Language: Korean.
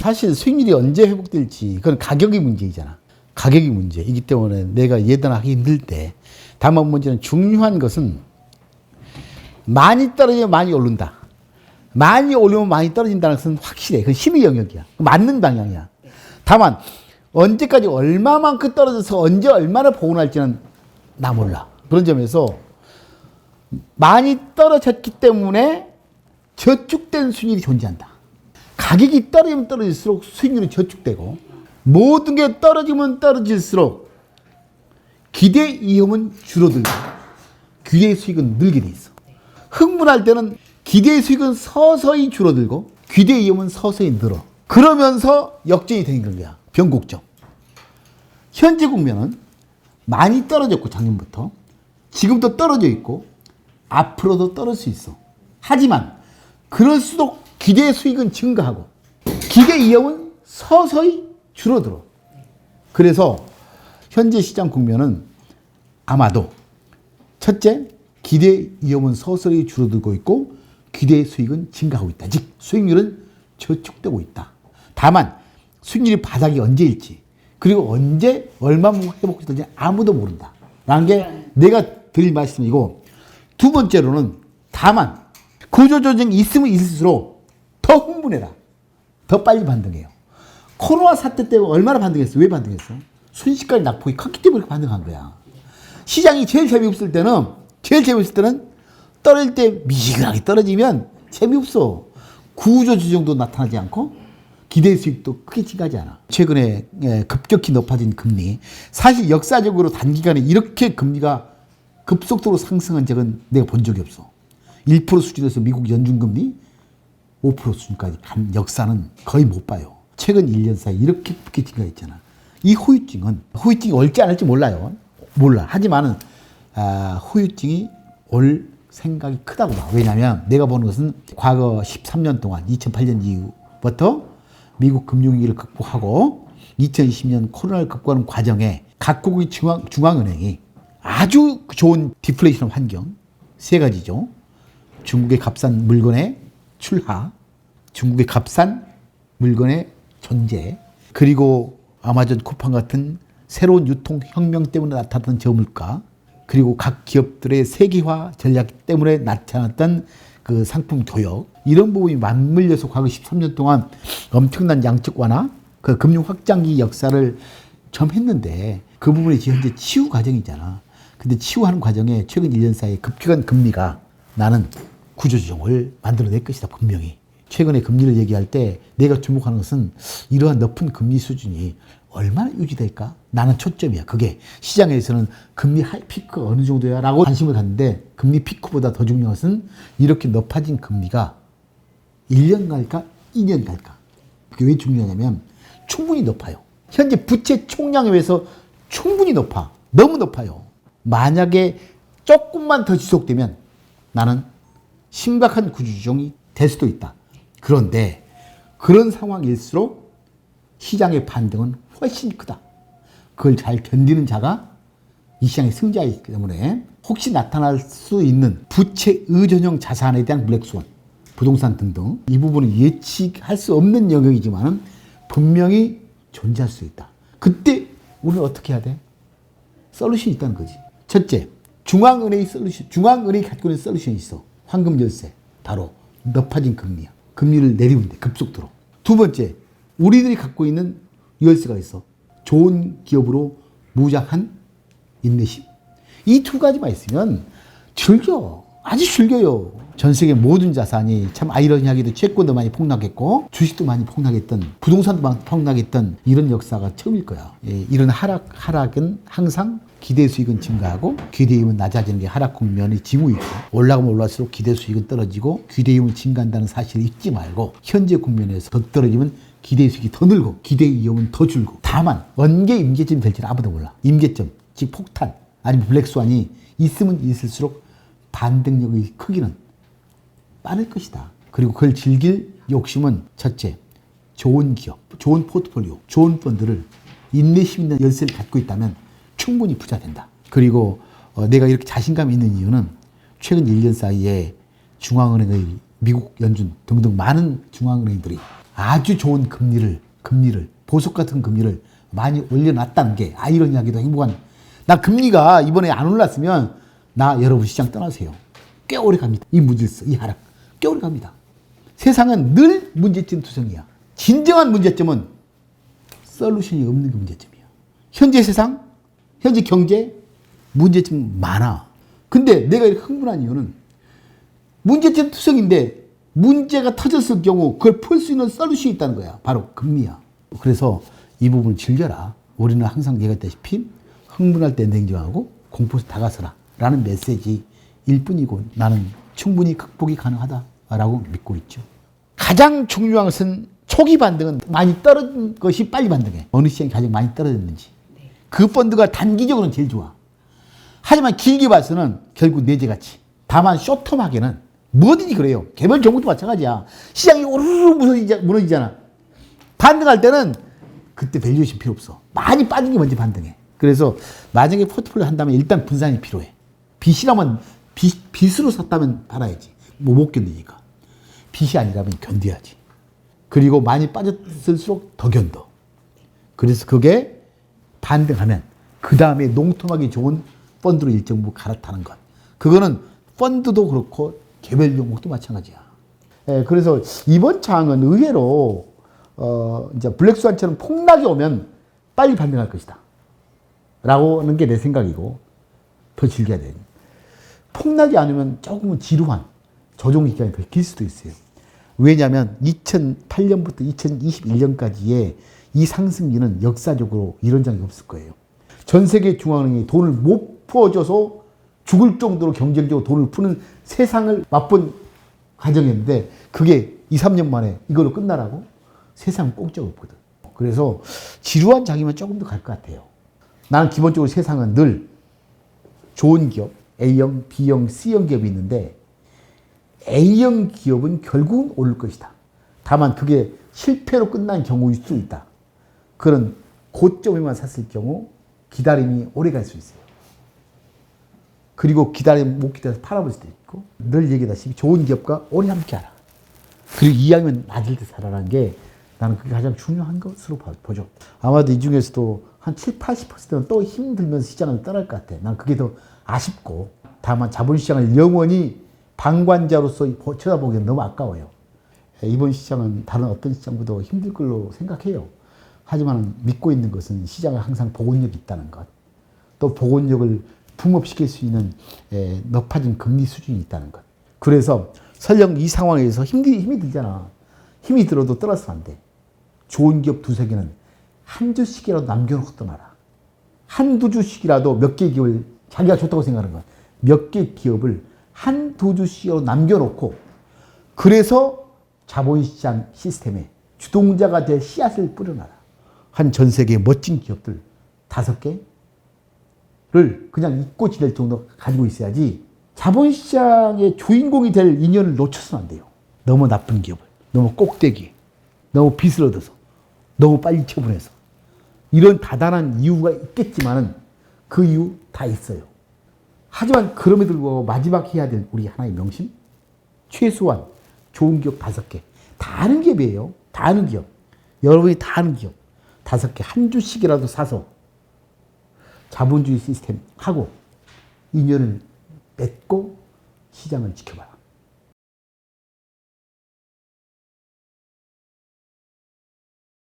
사실 수익률이 언제 회복될지 그건 가격이 문제이잖아. 가격이 문제이기 때문에 내가 예단하기 힘들 때 다만 문제는 중요한 것은 많이 떨어지면 많이 오른다. 많이 오르면 많이 떨어진다는 것은 확실해. 그건 힘의 영역이야. 맞는 방향이야. 다만 언제까지 얼마만큼 떨어져서 언제 얼마나 복원할지는 나 몰라. 그런 점에서 많이 떨어졌기 때문에 저축된 수익률이 존재한다. 가격이 떨어지면 떨어질수록 수익률이 저축되고 모든 게 떨어지면 떨어질수록 기대 이용은 줄어들고 기대 수익은 늘게 돼 있어. 흥분할 때는 기대 수익은 서서히 줄어들고 기대 이용은 서서히 늘어. 그러면서 역전이 되는 거야. 변곡점. 현재 국면은 많이 떨어졌고 작년부터 지금도 떨어져 있고 앞으로도 떨어질 수 있어. 하지만 그럴수록 기대 수익은 증가하고 기대 이용은 서서히 줄어들어. 그래서 현재 시장 국면은 아마도 첫째 기대 위험은 서서히 줄어들고 있고 기대 수익은 증가하고 있다. 즉 수익률은 저축되고 있다. 다만 수익률이 바닥이 언제일지 그리고 언제 얼마만큼 회복될지 아무도 모른다. 라는 게 내가 드릴 말씀이고 두 번째로는 다만 구조조정이 있으면 있을수록 더 흥분해라. 더 빨리 반등해요. 코로나 사태 때문에 얼마나 반등했어? 왜 반등했어? 순식간에 낙폭이 컸기 때문에 반등한 거야. 시장이 제일 재미없을 때는 제일 재미없을 때는 떨어질 때 미지근하게 떨어지면 재미없어. 구조 조정도 나타나지 않고 기대 수익도 크게 증가하지 않아. 최근에 예, 급격히 높아진 금리. 사실 역사적으로 단기간에 이렇게 금리가 급속도로 상승한 적은 내가 본 적이 없어. 1% 수준에서 미국 연준금리 5% 수준까지 간 역사는 거의 못 봐요. 최근 1년 사이 이렇게 급격히 증가했잖아. 이 후유증은 후유증이 올지 안 올지 몰라요. 몰라. 하지만은 아, 후유증이 올 생각이 크다고 봐. 왜냐하면 내가 보는 것은 과거 13년 동안 2008년 이후부터 미국 금융위기를 극복하고 2020년 코로나를 극복하는 과정에 각국의 중앙, 중앙은행이 아주 좋은 디플레이션 환경 세 가지죠. 중국의 값싼 물건의 출하, 중국의 값싼 물건의 존재, 그리고 아마존 쿠팡 같은 새로운 유통 혁명 때문에 나타났던 저물가, 그리고 각 기업들의 세계화 전략 때문에 나타났던 그 상품 교역 이런 부분이 맞물려서 과거 13년 동안 엄청난 양적 완화, 그 금융 확장기 역사를 좀 했는데 그 부분이 지금 현재 치유 과정이잖아. 근데 치유하는 과정에 최근 1년 사이에 급격한 금리가 나는 구조조정을 만들어낼 것이다 분명히. 최근에 금리를 얘기할 때 내가 주목하는 것은 이러한 높은 금리 수준이 얼마나 유지될까? 나는 초점이야. 그게 시장에서는 금리 하이 피크가 어느 정도야? 라고 관심을 갖는데 금리 피크보다 더 중요한 것은 이렇게 높아진 금리가 1년 갈까? 2년 갈까? 그게 왜 중요하냐면 충분히 높아요. 현재 부채 총량에 비해서 충분히 높아. 너무 높아요. 만약에 조금만 더 지속되면 나는 심각한 구조조정이 될 수도 있다. 그런데 그런 상황일수록 시장의 반등은 훨씬 크다. 그걸 잘 견디는 자가 이 시장의 승자이기 때문에 혹시 나타날 수 있는 부채 의존형 자산에 대한 블랙스완, 부동산 등등 이 부분은 예측할 수 없는 영역이지만 분명히 존재할 수 있다. 그때 우리는 어떻게 해야 돼? 솔루션이 있다는 거지. 첫째, 중앙은행이 솔루션, 중앙은행이 갖고 있는 솔루션이 있어. 황금 열쇠. 바로 높아진 금리야. 금리를 내리면 돼. 급속도로. 두 번째, 우리들이 갖고 있는 열쇠가 있어. 좋은 기업으로 무장한 인내심. 이 두 가지만 있으면 즐겨. 아주 즐겨요. 전 세계 모든 자산이 참 아이러니하게도 채권도 많이 폭락했고 주식도 많이 폭락했던 부동산도 많이 폭락했던 이런 역사가 처음일 거야. 예, 이런 하락 하락은 항상 기대 수익은 증가하고 기대임은 낮아지는 게 하락 국면의 징후이고 올라가면 올라갈수록 기대 수익은 떨어지고 기대임은 증가한다는 사실을 잊지 말고 현재 국면에서 더 떨어지면 기대 수익이 더 늘고 기대 이용은 더 줄고 다만 언제 임계점이 될지는 아무도 몰라. 임계점 즉 폭탄 아니면 블랙스완이 있으면 있을수록 반등력의 크기는 빠를 것이다. 그리고 그걸 즐길 욕심은 첫째, 좋은 기업, 좋은 포트폴리오, 좋은 펀드를 인내심 있는 열쇠를 갖고 있다면 충분히 부자 된다. 그리고 어, 내가 이렇게 자신감 있는 이유는 최근 1년 사이에 중앙은행의 미국, 연준 등등 많은 중앙은행들이 아주 좋은 금리를 금리를 보석 같은 금리를 많이 올려놨다는 게 아이러니하게도 행복한 나 금리가 이번에 안 올랐으면 나 여러분 시장 떠나세요. 꽤 오래 갑니다. 이 무질서, 이 하락 꽤 오래 갑니다. 세상은 늘 문제점 투성이야. 진정한 문제점은 솔루션이 없는 게 문제점이야. 현재 세상, 현재 경제 문제점 많아. 근데 내가 이렇게 흥분한 이유는 문제점 투성인데 문제가 터졌을 경우 그걸 풀 수 있는 솔루션이 있다는 거야. 바로 금리야. 그래서 이 부분을 즐겨라. 우리는 항상 얘기했다시피 흥분할 때 냉정하고 공포에서 다가서라. 라는 메시지일 뿐이고 나는 충분히 극복이 가능하다 라고 믿고 있죠. 가장 중요한 것은 초기 반등은 많이 떨어진 것이 빨리 반등해. 어느 시장이 가장 많이 떨어졌는지. 그 펀드가 단기적으로는 제일 좋아. 하지만 길게 봐서는 결국 내재가치. 다만 쇼텀하게는 뭐든지 그래요. 개별 종목도 마찬가지야. 시장이 오르르 무너지자, 무너지잖아. 반등할 때는 그때 밸류에이션 필요 없어. 많이 빠진 게 먼저 반등해. 그래서 만약에 포트폴리오 한다면 일단 분산이 필요해. 빚이라면 빚, 빚으로 샀다면 팔아야지. 뭐 못 견디니까. 빚이 아니라면 견뎌야지. 그리고 많이 빠졌을수록 더 견뎌. 그래서 그게 반등하면 그 다음에 농통하기 좋은 펀드로 일정 부분 갈아타는 것. 그거는 펀드도 그렇고 개별 종목도 마찬가지야. 예, 그래서 이번 장은 의외로 어, 이제 블랙스완처럼 폭락이 오면 빨리 반등할 것이다. 라고 하는 게 내 생각이고 더 즐겨야 돼. 폭락이 안 오면 조금은 지루한 조정 기간이 더 길 수도 있어요. 왜냐하면 2008년부터 2021년까지의 이 상승기는 역사적으로 이런 적이 없을 거예요. 전 세계 중앙은행이 돈을 못 풀어줘서 죽을 정도로 경쟁적으로 돈을 푸는 세상을 맛본 과정이었는데 그게 2, 3년 만에 이걸로 끝나라고? 세상 꼼짝 없거든. 그래서 지루한 장이면 조금 더 갈 것 같아요. 나는 기본적으로 세상은 늘 좋은 기업, A형, B형, C형 기업이 있는데 A형 기업은 결국은 오를 것이다. 다만 그게 실패로 끝난 경우일 수 있다. 그런 고점에만 샀을 경우 기다림이 오래 갈 수 있어요. 그리고 기다림 못 기다려서 팔아볼 수도 있고 늘 얘기하다시피 좋은 기업과 오래 함께하라. 그리고 이왕이면 낮을 때 살아라는 게 나는 그게 가장 중요한 것으로 봐- 보죠. 아마도 이 중에서도 한 7, 80%는 또 힘들면서 시장을 떠날 것 같아. 난 그게 더 아쉽고 다만 자본시장을 영원히 방관자로서 보- 쳐다보기엔 너무 아까워요. 예, 이번 시장은 다른 어떤 시장보다 힘들 걸로 생각해요. 하지만 믿고 있는 것은 시장에 항상 복원력이 있다는 것. 또 복원력을 붕업시킬 수 있는 에, 높아진 금리 수준이 있다는 것. 그래서 설령 이 상황에서 힘이, 힘이 들잖아. 힘이 들어도 떠나서는 안 돼. 좋은 기업 두세 개는 한 주씩이라도 남겨놓고 떠나라. 한두 주씩이라도 몇 개 기업을 자기가 좋다고 생각하는 거야. 몇개 기업을 한두 주씩이라도 남겨놓고 그래서 자본시장 시스템에 주동자가 될 씨앗을 뿌려놔라. 한 전 세계 멋진 기업들 다섯 개, 를 그냥 잊고 지낼 정도 가지고 있어야지 자본시장의 주인공이 될 인연을 놓쳐서는 안 돼요. 너무 나쁜 기업을, 너무 꼭대기, 너무 빚을 얻어서, 너무 빨리 처분해서. 이런 다단한 이유가 있겠지만은 그 이유 다 있어요. 하지만 그럼에도 불구하고 마지막 해야 될 우리 하나의 명심? 최소한 좋은 기업 다섯 개. 다 아는 기업이에요. 다 아는 기업. 여러분이 다 아는 기업. 다섯 개, 한 주씩이라도 사서 자본주의 시스템 하고 인연을 맺고 시장을 지켜봐라.